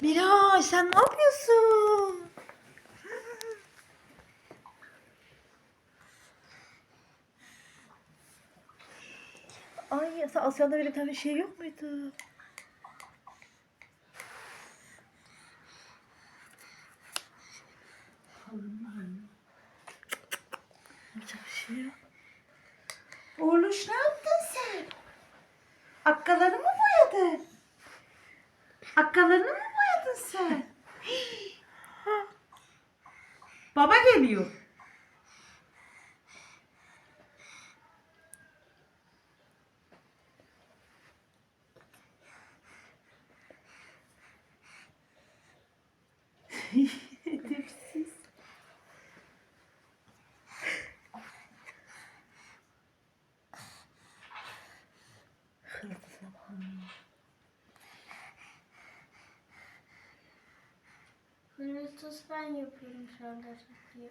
Miray sen ne yapıyorsun? Ay sen Asya'da böyle bir şey yok muydu? Yapacak bir şey yok. Ne yaptın sen? Akkalarını mı boyadın? Akkalarını mı boyadın sen? Ha. Baba geliyor. Edepsiz. Hırtısına bak. Hırıltıs ben yapıyorum şu anda şakayı.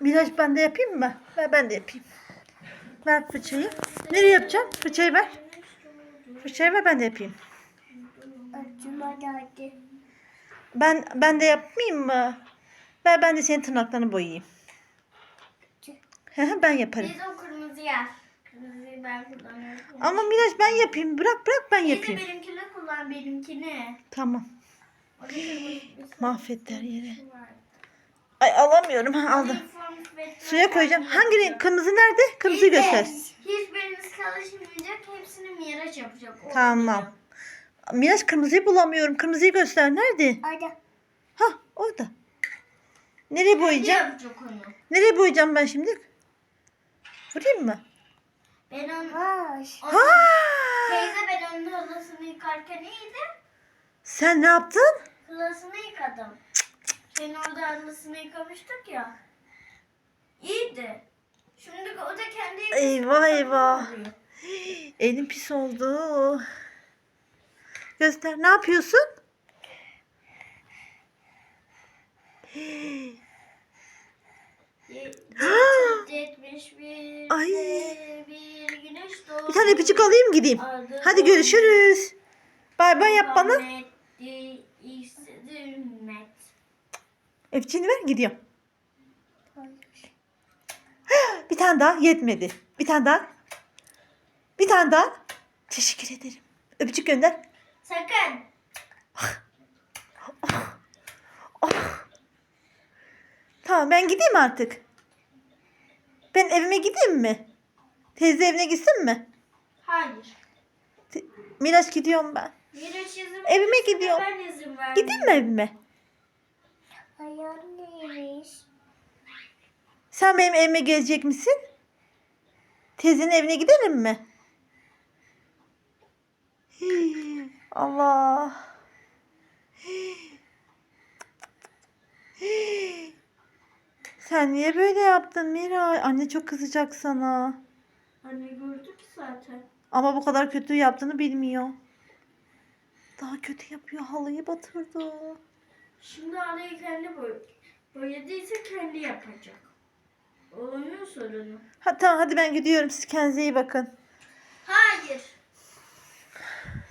Miraç ben de yapayım mı? Ver ben de yapayım. Ver fırçayı. Nereye yapacağım? Fırçayı ver. Fırçayı ver ben de yapayım. Acıma geldi. Ben ben de yapmayayım mı? Ver ben de senin tırnaklarını boyayayım. Ben yaparım. Biz o kırmızı yer. Kırmızıyı ben kullanıyorum. Ama Miraç ben yapayım. Bırak bırak ben de yapayım. benimkini kullan benimkini. Tamam. O da kırmızı bir Mahvetti her yeri. Ay alamıyorum. Ha, aldım. Suya koyacağım. Hangi renk? Kırmızı nerede? Kırmızıyı İyi de göster. Hiçbiriniz karışmayacak. Hepsini Miraç yapacak. O Tamam. Miraç kırmızıyı bulamıyorum. Kırmızıyı göster. Nerede? Hadi. Ha orada. Nereye boyayacağım? yapacak onu. Nereye boyayacağım ben şimdi? Vurayım mı? Ben onu... Ha! Teyze ben onun halasını yıkarken iyiydi. Sen ne yaptın? Halasını yıkadım. Sen orada halasını yıkamıştık ya. İyiydi. Şimdi o da kendi Eyvah, eyvah. oluyor. Elim pis oldu. Göster. Ne yapıyorsun? Yetmiş bir Ay. bir güneş doğdu. Bir tane öpücük alayım gideyim. Hadi görüşürüz. Bay bay yap bana. Muhammed'di, istedi ümmet. Öpücüğünü ver gidiyorum. Bir tane daha yetmedi. Bir tane daha. Bir tane daha. Teşekkür ederim. Öpücük gönder. Sakın. Tamam ben gideyim artık. Ben evime gideyim mi? Teyze evine gitsin mi? Hayır. Te- Miraç gidiyorum ben. Miraç izin Evime gidiyorum. Ben izin verdim. Gideyim mi evime? Hayal neymiş? Sen benim evime gelecek misin? Teyzenin evine gidelim mi? Hii, Allah. Hii. Hii. Sen niye böyle yaptın Miray? Anne çok kızacak sana. Anne gördü ki zaten. Ama bu kadar kötü yaptığını bilmiyor. Daha kötü yapıyor. Halıyı batırdı. Şimdi halayı kendi boy boyadıysa kendi yapacak. Onun sorunu. Ha, tamam hadi ben gidiyorum. Siz kendinize iyi bakın. Hayır.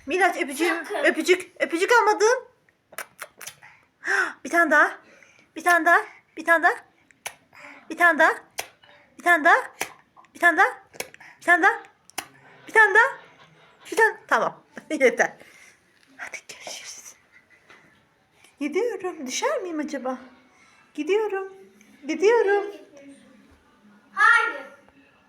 Miraç öpücüğüm, Sakın. öpücük, öpücük almadım. Bir tane daha. Bir tane daha. Bir tane daha. Bir tane daha. Bir tane daha. Bir tane daha. Bir tane daha. Bir tane daha. Bir tane. Tamam. Yeter. Hadi görüşürüz. Gidiyorum. Düşer miyim acaba? Gidiyorum. Gidiyorum.